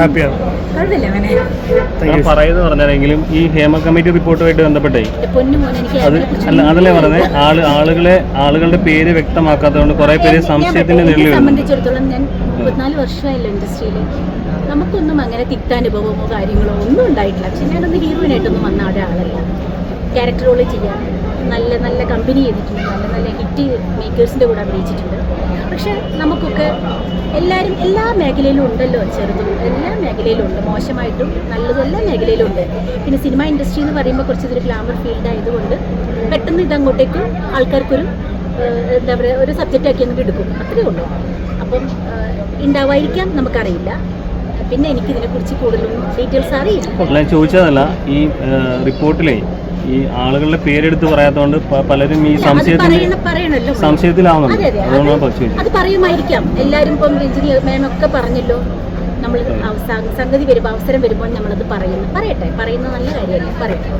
ഹാപ്പിയാണ്. പറയുന്നത് പറഞ്ഞാലെങ്കിലും ഈ ഹേമ കമ്മിറ്റി റിപ്പോർട്ടുമായിട്ട് ബന്ധപ്പെട്ടേ അത് അല്ല അതല്ലേ പറഞ്ഞത്? ആൾ ആളുകളെ ആളുകളുടെ പേര് വ്യക്തമാക്കാത്തതുകൊണ്ട് കുറെ പേര് സംശയത്തിന്റെ സംബന്ധിച്ചിടത്തോളം ഞാൻ മുപ്പത്തിനാല് വർഷമായല്ലോ ഇൻഡസ്ട്രിയിൽ നമുക്കൊന്നും അങ്ങനെ തിക്താനുഭവമോ കാര്യങ്ങളോ ഒന്നും ഉണ്ടായിട്ടില്ല. പക്ഷെ ഞാനൊന്ന് ഹീറോയിനായിട്ടൊന്നും വന്ന ഒരാളല്ല ക്യാരക്ടർ റോൾ ചെയ്യാൻ നല്ല നല്ല കമ്പനി ചെയ്തിട്ടുണ്ട്. നല്ല നല്ല ഹിറ്റ് മേക്കേഴ്സിന്റെ കൂടെ അഭിനയിച്ചിട്ടുണ്ട്. പക്ഷെ നമുക്കൊക്കെ എല്ലാവരും എല്ലാ മേഖലയിലും ഉണ്ടല്ലോ ചെറുതും. എല്ലാ മേഖലയിലും ഉണ്ട്. മോശമായിട്ടും നല്ലതും എല്ലാ മേഖലയിലും ഉണ്ട്. പിന്നെ സിനിമ ഇൻഡസ്ട്രി എന്ന് പറയുമ്പോൾ കുറച്ച് ഇതൊരു ഗ്ലാമർ ഫീൽഡ് ആയതുകൊണ്ട് പെട്ടെന്ന് ഇതങ്ങോട്ടേക്ക് ആൾക്കാർക്കൊരു എന്താ പറയുക ഒരു സബ്ജക്റ്റ് ആക്കി എടുക്കും. അത്രയേ ഉള്ളൂ. അപ്പം ഉണ്ടാവായിരിക്കാം നമുക്കറിയില്ല. പിന്നെ എനിക്ക് ഇതിനെക്കുറിച്ച് കൂടുതലൊന്നും ഡീറ്റെയിൽസ് അറിയില്ല ഞാൻ ചോദിച്ചതല്ല ഈ റിപ്പോർട്ടിലെ ഈ ആളുകളുടെ പേരെടുത്ത് പറയാത്തതുകൊണ്ട് പലരും ഈ സംശയത്തിൽ സംശയത്തിലാവുന്നുണ്ട്. അതെ അതെ അതുകൊണ്ടാണ് അത് പക്ഷേ അത് പറയുമായിരിക്കാം. എല്ലാവരും ഇപ്പം എഞ്ചിനീയർ മാമൊക്കെ പറഞ്ഞല്ലോ നമ്മൾ സംഗതി വരുമ്പോൾ അവസരം വരുമ്പോൾ നമ്മളത് പറയുന്നു. പറയട്ടെ പറയുന്നത് നല്ല കാര്യമല്ലേ പറയട്ടെ.